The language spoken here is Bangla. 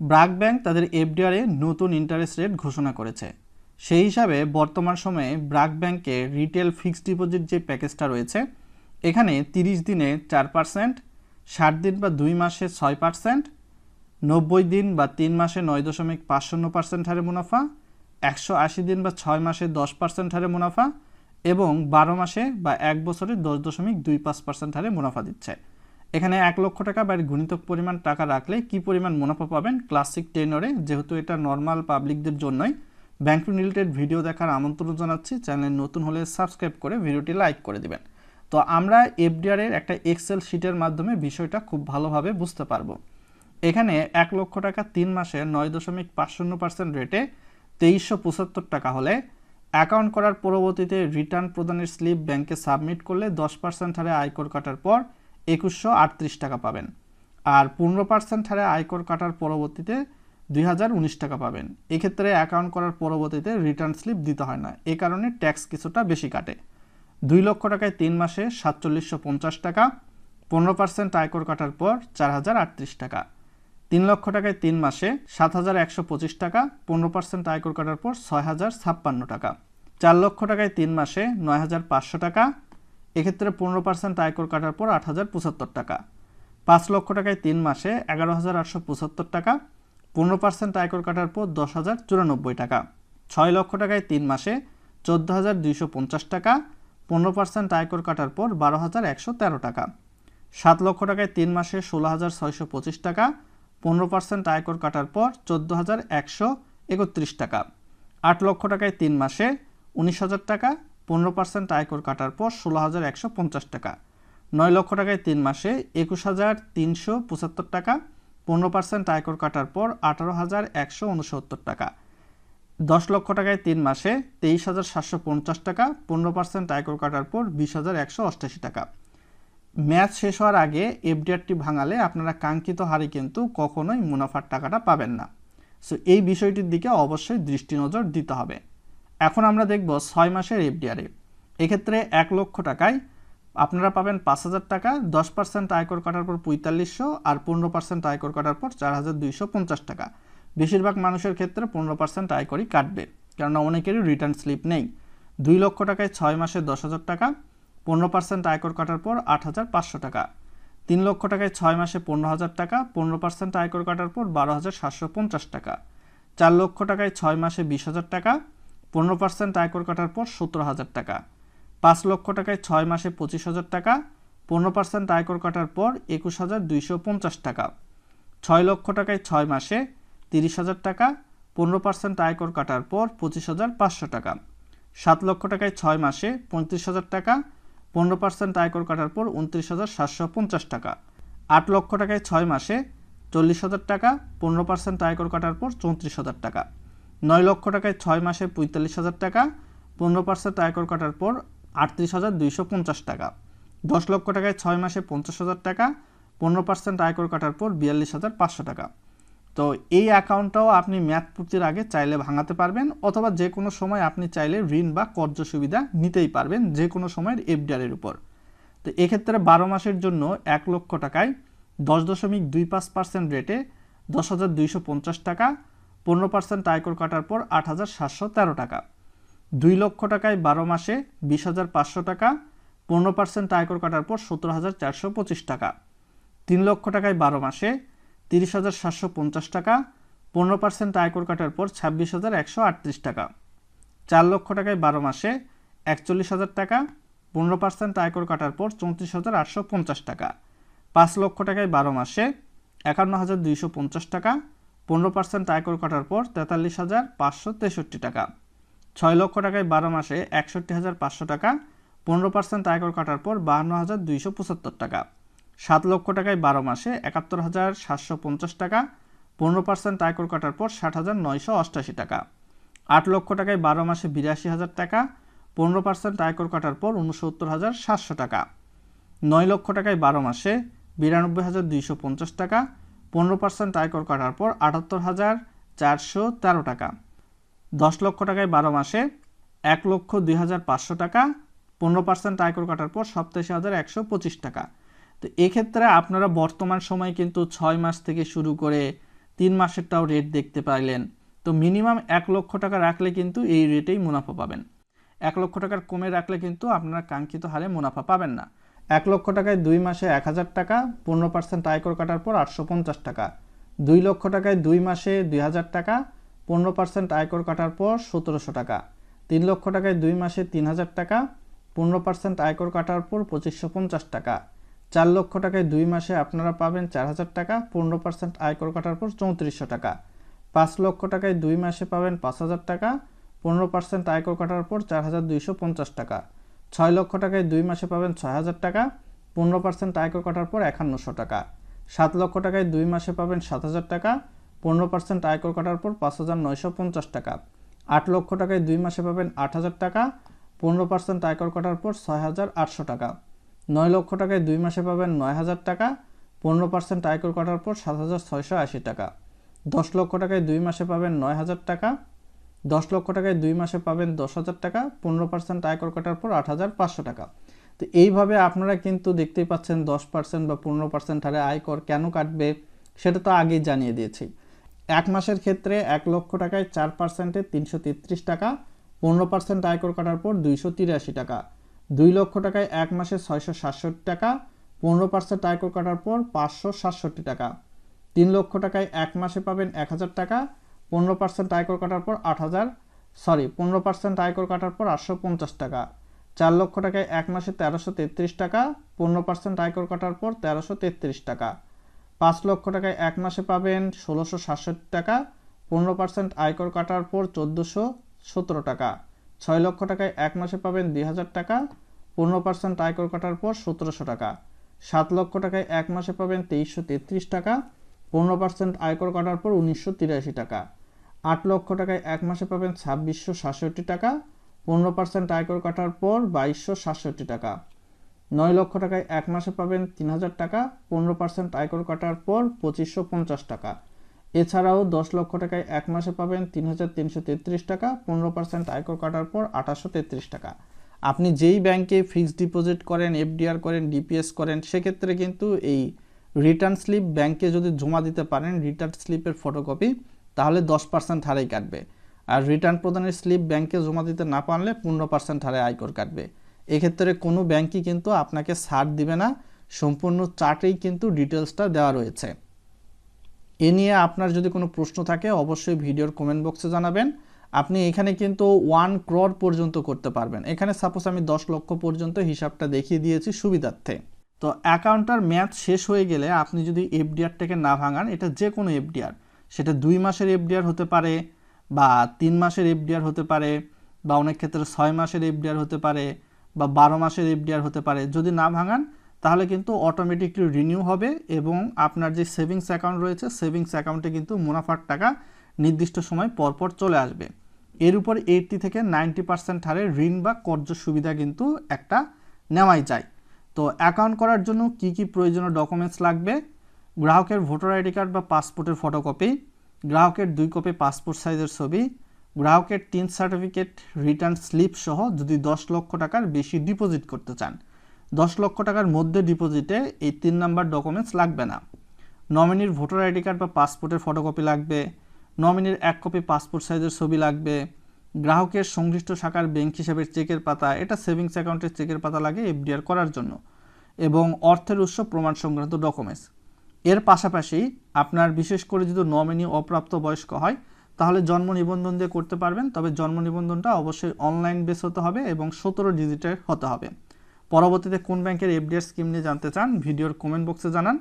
ব্রাক ব্যাংক তাদের এফডিআরে নতুন ইন্টারেস্ট রেট ঘোষণা করেছে। সেই হিসাবে বর্তমান সময়ে ব্রাক ব্যাংকে রিটেল ফিক্সড ডিপোজিট যে প্যাকেজটা রয়েছে, এখানে তিরিশ দিনে চার পার্সেন্ট ষাট দিন বা দুই মাসে ছয় পার্সেন্ট নব্বই দিন বা তিন মাসে নয় দশমিক পাঁচ শূন্য পার্সেন্ট হারে মুনাফা, একশো আশি দিন বা ছয় মাসে দশ পার্সেন্ট হারে মুনাফা এবং বারো মাসে বা এক বছরে দশ দশমিক দুই পাঁচ পার্সেন্ট হারে মুনাফা দিচ্ছে। এখানে এক লক্ষ টাকা বা গুণিতক পরিমাণ টাকা রাখলে কি পরিমাণ মুনাফা পাবেন? ক্লাসিক টেনরে, যেহেতু এটা নর্মাল পাবলিকদের জন্যই। ব্যাংক রিলেটেড ভিডিও দেখার আমন্ত্রণ জানাচ্ছি। চ্যানেল নতুন হলে সাবস্ক্রাইব করে ভিডিওটি লাইক করে দিবেন। তো আমরা এফডিআর এর একটা এক্সেল শিটের মাধ্যমে বিষয়টা খুব ভালোভাবে বুঝতে পারব। এখানে এক লক্ষ টাকা তিন মাসে নয় দশমিক পাঁচ শূন্য পার্সেন্ট রেটে তেইশশো পঁচাত্তর টাকা হলে অ্যাকাউন্ট করার পরবর্তীতে রিটার্ন প্রদানের স্লিপ ব্যাংকে সাবমিট করলে দশ পার্সেন্ট হারে আয়কর কাটার পর একুশশো আটত্রিশ টাকা পাবেন। আর পনেরো পার্সেন্ট হারে আয়কর কাটার পরবর্তীতে দুই হাজার উনিশ টাকা পাবেন। এক্ষেত্রে অ্যাকাউন্ট করার পরবর্তীতে রিটার্ন স্লিপ দিতে হয় না। এ কারণে ট্যাক্স কিছুটা বেশি কাটে। দুই লক্ষ টাকায় তিন মাসে সাতচল্লিশশো পঞ্চাশ টাকা, পনেরো পার্সেন্ট আয়কর কাটার পর চার হাজার আটত্রিশ টাকা। তিন লক্ষ টাকায় তিন মাসে সাত হাজার একশো পঁচিশ টাকা, পনেরো পার্সেন্ট আয়কর কাটার পর ছয় হাজার ছাপ্পান্ন টাকা। চার লক্ষ টাকায় তিন মাসে নয় হাজার পাঁচশো টাকা এক্ষেত্রে পনেরো পার্সেন্ট আয়কর কাটার পর আট হাজার পঁচাত্তর টাকা। পাঁচ লক্ষ টাকায় তিন মাসে এগারো হাজার আটশো পঁচাত্তর টাকা। পনেরো পার্সেন্ট আয়কর কাটার পর দশ হাজার চুরানব্বই টাকা। ছয় লক্ষ টাকায় তিন মাসে চোদ্দ হাজার দুইশো পঞ্চাশ টাকা। পনেরো পার্সেন্ট আয়কর কাটার পর বারো হাজার একশো তেরো টাকা। সাত লক্ষ টাকায় তিন মাসে ষোলো হাজার ছয়শো পঁচিশ টাকা। পনেরো পার্সেন্ট আয়কর কাটার পর চোদ্দ হাজার একশো একত্রিশ টাকা। আট লক্ষ টাকায় তিন মাসে উনিশ হাজার টাকা। পনেরো পার্সেন্ট আয়কর কাটার পর ষোলো হাজার একশো পঞ্চাশ টাকা। নয় লক্ষ টাকায় তিন মাসে একুশ হাজার তিনশো পঁচাত্তর টাকা, পনেরো পার্সেন্ট আয়কর কাটার পর আঠারো হাজার একশো উনসত্তর টাকা। দশ লক্ষ টাকায় তিন মাসে তেইশ হাজার সাতশো পঞ্চাশ টাকা, পনেরো পার্সেন্ট আয়কর কাটার পর বিশ হাজার একশো অষ্টাশি টাকা। ম্যাচ শেষ হওয়ার আগে এফডিআরটি ভাঙালে আপনারা কাঙ্ক্ষিত হারে কিন্তু কখনোই মুনাফার টাকাটা পাবেন না। সো এই বিষয়টির দিকে অবশ্যই দৃষ্টি নজর দিতে হবে। এখন আমরা দেখব ছয় মাসের এফডিআরে। এক্ষেত্রে এক লক্ষ টাকায় আপনারা পাবেন পাঁচ হাজার টাকা, দশ পার্সেন্ট আয়কর কাটার পর পঁয়তাল্লিশশো আর পনেরো পার্সেন্ট আয়কর কাটার পর চার হাজার দুইশো পঞ্চাশ টাকা। বেশিরভাগ মানুষের ক্ষেত্রে পনেরো পার্সেন্ট আয়করই কাটবে, কেননা অনেকেরই রিটার্ন স্লিপ নেই। দুই লক্ষ টাকায় ছয় মাসে দশ হাজার টাকা, পনেরো পার্সেন্ট আয়কর কাটার পর আট হাজার পাঁচশো টাকা। তিন লক্ষ টাকায় ছয় মাসে পনেরো হাজার টাকা, পনেরো পার্সেন্ট আয়কর কাটার পর বারো হাজার সাতশো পঞ্চাশ টাকা। চার লক্ষ টাকায় ছয় মাসে বিশ হাজার টাকা পনেরো পার্সেন্ট আয়কর কাটার পর সতেরো হাজার টাকা। পাঁচ লক্ষ টাকায় ছয় মাসে পঁচিশ হাজার টাকা, পনেরো পার্সেন্ট আয়কর কাটার পর একুশ হাজার দুইশো পঞ্চাশ টাকা। ছয় লক্ষ টাকায় ছয় মাসে তিরিশ হাজার টাকা, পনেরো পার্সেন্ট আয়কর কাটার পর পঁচিশ হাজার পাঁচশো টাকা। সাত লক্ষ টাকায় ছয় মাসে পঁয়ত্রিশ হাজার টাকা, পনেরো পার্সেন্ট আয়কর কাটার পর উনত্রিশ হাজার সাতশো পঞ্চাশ টাকা। আট লক্ষ টাকায় ছয় মাসে চল্লিশ হাজার টাকা, পনেরো পার্সেন্ট আয়কর কাটার পর চৌত্রিশ হাজার টাকা। নয় লক্ষ টাকায় ছয় মাসে পঁয়তাল্লিশ হাজার টাকা, পনেরো পার্সেন্ট আয়কর কাটার পর আটত্রিশ হাজার দুইশো পঞ্চাশ টাকা। দশ লক্ষ টাকায় ছয় মাসে পঞ্চাশ হাজার টাকা, পনেরো পার্সেন্ট আয়কর কাটার পর বিয়াল্লিশ হাজার পাঁচশো টাকা। তো এই অ্যাকাউন্টটাও আপনি ম্যাথ পূর্তির আগে চাইলে ভাঙাতে পারবেন, অথবা যে কোনো সময় আপনি চাইলে ঋণ বা কর্য সুবিধা নিতেই পারবেন, যে কোনো সময়ের এফডিআরের উপর। তো এক্ষেত্রে বারো মাসের জন্য এক লক্ষ টাকায় দশ দশমিক দুই পাঁচ পার্সেন্ট রেটে দশ হাজার দুইশো পঞ্চাশ টাকা পনেরো পার্সেন্ট আয়কর কাটার পর আট হাজার সাতশো তেরো টাকা। দুই লক্ষ টাকায় বারো মাসে বিশ হাজার পাঁচশো টাকা, পনেরো পার্সেন্ট আয়কর কাটার পর সতেরো হাজার চারশো পঁচিশ টাকা। তিন লক্ষ টাকায় বারো মাসে তিরিশ হাজার সাতশো পঞ্চাশ টাকা, পনেরো পার্সেন্ট আয়কর কাটার পর ছাব্বিশ হাজার একশো আটত্রিশ টাকা। চার লক্ষ টাকায় বারো মাসে একচল্লিশ হাজার টাকা, পনেরো পার্সেন্ট আয়কর কাটার পর চৌত্রিশ হাজার আটশো পঞ্চাশ টাকা। পাঁচ লক্ষ টাকায় বারো মাসে একান্ন হাজার দুইশো পঞ্চাশ টাকা পনেরো পার্সেন্ট আয়কর কাটার পর তেতাল্লিশ হাজার পাঁচশো তেষট্টি টাকা। ছয় লক্ষ টাকায় বারো মাসে একষট্টি হাজার পাঁচশো টাকা, পনেরো পার্সেন্ট আয়কর কাটার পর বাহান্ন হাজার দুইশো পঁচাত্তর টাকা। সাত লক্ষ টাকায় বারো মাসে একাত্তর হাজার সাতশো পঞ্চাশ টাকা, পনেরো পার্সেন্ট আয়কর কাটার পর ষাট হাজার নয়শো অষ্টাশি টাকা। আট লক্ষ টাকায় বারো মাসে বিরাশি হাজার টাকা, পনেরো পার্সেন্ট আয়কর কাটার পর উনসত্তর হাজার সাতশো টাকা। নয় লক্ষ টাকায় বারো মাসে বিরানব্বই হাজার দুইশো পঞ্চাশ টাকা পনেরো পার্সেন্ট আয়কর কাটার পর আটাত্তর হাজার চারশো তেরো টাকা। দশ লক্ষ টাকায় বারো মাসে এক লক্ষ দুই হাজার পাঁচশো টাকা, পনেরো পার্সেন্ট আয়কর কাটার পর সপ্তাশি হাজার একশো পঁচিশ টাকা। তো এক্ষেত্রে আপনারা বর্তমান সময় কিন্তু ছয় মাস থেকে শুরু করে তিন মাসেরটাও রেট দেখতে পাইলেন। তো মিনিমাম এক লক্ষ টাকা রাখলে কিন্তু এই রেটেই মুনাফা পাবেন। এক লক্ষ টাকার কমে রাখলে কিন্তু আপনারা কাঙ্ক্ষিত হারে মুনাফা পাবেন না। এক লক্ষ টাকায় দুই মাসে এক হাজার টাকা, পনেরো পার্সেন্ট আয়কর কাটার পর আটশো পঞ্চাশ টাকা। দুই লক্ষ টাকায় দুই মাসে দুই হাজার টাকা, পনেরো পার্সেন্ট আয়কর কাটার পর সতেরোশো টাকা। তিন লক্ষ টাকায় দুই মাসে তিন হাজার টাকা, পনেরো পার্সেন্ট আয়কর কাটার পর পঁচিশশো পঞ্চাশ টাকা। চার লক্ষ টাকায় দুই মাসে আপনারা পাবেন চার হাজার টাকা, পনেরো পার্সেন্ট আয়কর কাটার পর চৌত্রিশশো টাকা। পাঁচ লক্ষ টাকায় দুই মাসে পাবেন পাঁচ হাজার টাকা, পনেরো পার্সেন্ট আয়কর কাটার পর চার হাজার দুইশো পঞ্চাশ টাকা। ছয় লক্ষ টাকায় দুই মাসে পাবেন ছয় হাজার টাকা, পনেরো পার্সেন্ট আয়কর কাটার পর একান্নশো টাকা। সাত লক্ষ টাকায় দুই মাসে পাবেন সাত হাজার টাকা, পনেরো পার্সেন্ট আয়কর কাটার পর পাঁচ হাজার নয়শো পঞ্চাশ টাকা। আট লক্ষ টাকায় দুই মাসে পাবেন আট হাজার টাকা, পনেরো পার্সেন্ট আয়কর কাটার পর ছয় হাজার আটশো টাকা। নয় লক্ষ টাকায় দুই মাসে পাবেন নয় হাজার টাকা, পনেরো পার্সেন্ট আয়কর কাটার পর সাত হাজার ছয়শো আশি টাকা। দশ লক্ষ টাকায় দুই মাসে পাবেন নয় হাজার টাকা দশ লক্ষ টাকায় দুই মাসে পাবেন দশ হাজার টাকা, পনেরো পার্সেন্ট আয়কর কাটার পর আট হাজার পাঁচশো টাকা। তো এইভাবে আপনারা কিন্তু দেখতেই পাচ্ছেন দশ পার্সেন্ট বা পনেরো পার্সেন্ট হারে আয়কর কেন কাটবে, সেটা তো আগেই জানিয়ে দিয়েছি। এক মাসের ক্ষেত্রে এক লক্ষ টাকায় চার পার্সেন্টে তিনশো তেত্রিশ টাকা, পনেরো পার্সেন্ট আয়কর কাটার পর দুইশো তিরাশি টাকা। দুই লক্ষ টাকায় এক মাসে ছয়শো সাতষট্টি টাকা, পনেরো পার্সেন্ট আয়কর কাটার পর পাঁচশো সাতষট্টি টাকা। তিন লক্ষ টাকায় এক মাসে পাবেন এক হাজার টাকা পনেরো পার্সেন্ট আয়কর কাটার পর আট হাজার সরি পনেরো পার্সেন্ট আয়কর কাটার পর আটশো পঞ্চাশ টাকা। চার লক্ষ টাকায় এক মাসে তেরোশো তেত্রিশ টাকা, পনেরো পার্সেন্ট আয়কর কাটার পর তেরোশো তেত্রিশ টাকা। পাঁচ লক্ষ টাকায় এক মাসে পাবেন ষোলোশো সাতষট্টি টাকা, পনেরো পার্সেন্ট আয়কর কাটার পর চোদ্দোশো সতেরো টাকা। ছয় লক্ষ টাকায় এক মাসে পাবেন দুই হাজার টাকা, পনেরো পার্সেন্ট আয়কর কাটার পর সতেরোশো টাকা। সাত লক্ষ টাকায় এক মাসে পাবেন তেইশশো তেত্রিশ টাকা, পনেরো পার্সেন্ট আয়কর কাটার পর উনিশশো তিরাশি টাকা। আট লক্ষ টাকায় এক মাসে পাবেন ছাব্বিশশো সাতষট্টি টাকা। পনেরো পার্সেন্ট আয়কর কাটার পর বাইশশো সাতষট্টি টাকা। নয় লক্ষ টাকায় এক মাসে পাবেন তিন হাজার টাকা। পনেরো পার্সেন্ট আয়কর কাটার পর পঁচিশশো পঞ্চাশ টাকা। এছাড়াও দশ লক্ষ টাকায় এক মাসে পাবেন তিন হাজার তিনশো তেত্রিশ টাকা। পনেরো পার্সেন্ট আয়কর কাটার পর আঠাশশো তেত্রিশ টাকা। আপনি যেই ব্যাংকে ফিক্সড ডিপোজিট করেন, এফডিআর করেন, ডিপিএস করেন, সেক্ষেত্রে কিন্তু এই রিটার্ন স্লিপ ব্যাংকে যদি জমা দিতে পারেন, রিটার্ন স্লিপের ফটোকপি তাহলে দশ পার্সেন্ট হারেই কাটবে। আর রিটার্ন প্রদানের স্লিপ ব্যাংকে জমা দিতে না পারলে পনেরো পার্সেন্ট হারে আয়কর কাটবে। এক্ষেত্রে কোনো ব্যাংকই কিন্তু আপনাকে ছাড় দিবে না, সম্পূর্ণ চার্টেই কিন্তু ডিটেলসটা দেওয়া রয়েছে। এ নিয়ে আপনার যদি কোনো প্রশ্ন থাকে, অবশ্যই ভিডিওর কমেন্ট বক্সে জানাবেন। আপনি এখানে কিন্তু ওয়ান ক্রোর পর্যন্ত করতে পারবেন। এখানে সাপোজ আমি দশ লক্ষ পর্যন্ত হিসাবটা দেখিয়ে দিয়েছি সুবিধার্থে। তো অ্যাকাউন্টটার ম্যাচ শেষ হয়ে গেলে আপনি যদি এফডিআরটাকে না ভাঙান, এটা যে কোনো এফডিআর সেটা দুই মাসের এফডিআর হতে পারে বা তিন মাসের এফডিআর হতে পারে বা অনেক ক্ষেত্রে ছয় মাসের এফডিআর হতে পারে বা বারো মাসের এফডিআর হতে পারে। যদি না ভাঙান, তাহলে কিন্তু অটোমেটিকলি রিনিউ হবে এবং আপনার যে সেভিংস অ্যাকাউন্ট রয়েছে সেভিংস অ্যাকাউন্টে কিন্তু মুনাফার টাকা নির্দিষ্ট সময় পরপর চলে আসবে। এর উপর এইটটি থেকে নাইনটি পার্সেন্ট হারে ঋণ বা কর্য সুবিধা কিন্তু একটা নেওয়াই যায়। তো অ্যাকাউন্ট করার জন্য কি কি প্রয়োজনীয় ডকুমেন্টস লাগবে? গ্রাহকের ভোটার আইডি কার্ড বা পাসপোর্টের ফটোকপি, গ্রাহকের দুই কপি পাসপোর্ট সাইজের ছবি, গ্রাহকের তিন সার্টিফিকেট, রিটার্ন স্লিপ সহ যদি দশ লক্ষ টাকার বেশি ডিপোজিট করতে চান। দশ লক্ষ টাকার মধ্যে ডিপোজিটে এই তিন নাম্বার ডকুমেন্টস লাগবে না। নমিনির ভোটার আইডি কার্ড বা পাসপোর্টের ফটোকপি লাগবে, নমিনির এক কপি পাসপোর্ট সাইজের ছবি লাগবে, গ্রাহকের সংশ্লিষ্ট শাখার ব্যাংক হিসাবের চেকের পাতা, এটা সেভিংস অ্যাকাউন্টের চেকের পাতা লাগে এফডিআর করার জন্য, এবং অর্থের উৎস প্রমাণ সংক্রান্ত ডকুমেন্টস। এর পাশাপাশি আপনার বিশেষ করে যদি নমিনি অপ্রাপ্ত বয়স্ক হয়, তাহলে জন্ম নিবন্ধন দিয়ে করতে পারবেন, তবে জন্ম নিবন্ধনটা অবশ্যই অনলাইন বেস হতে হবে এবং সতেরো ডিজিটের হতে হবে। পরবর্তীতে কোন ব্যাংকের এফডিআর স্কিম নিয়ে জানতে চান, ভিডিওর কমেন্ট বক্সে জানান।